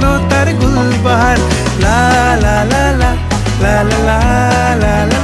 যেন তার গুলবাহার লা লা লা লা লা লা লা লা।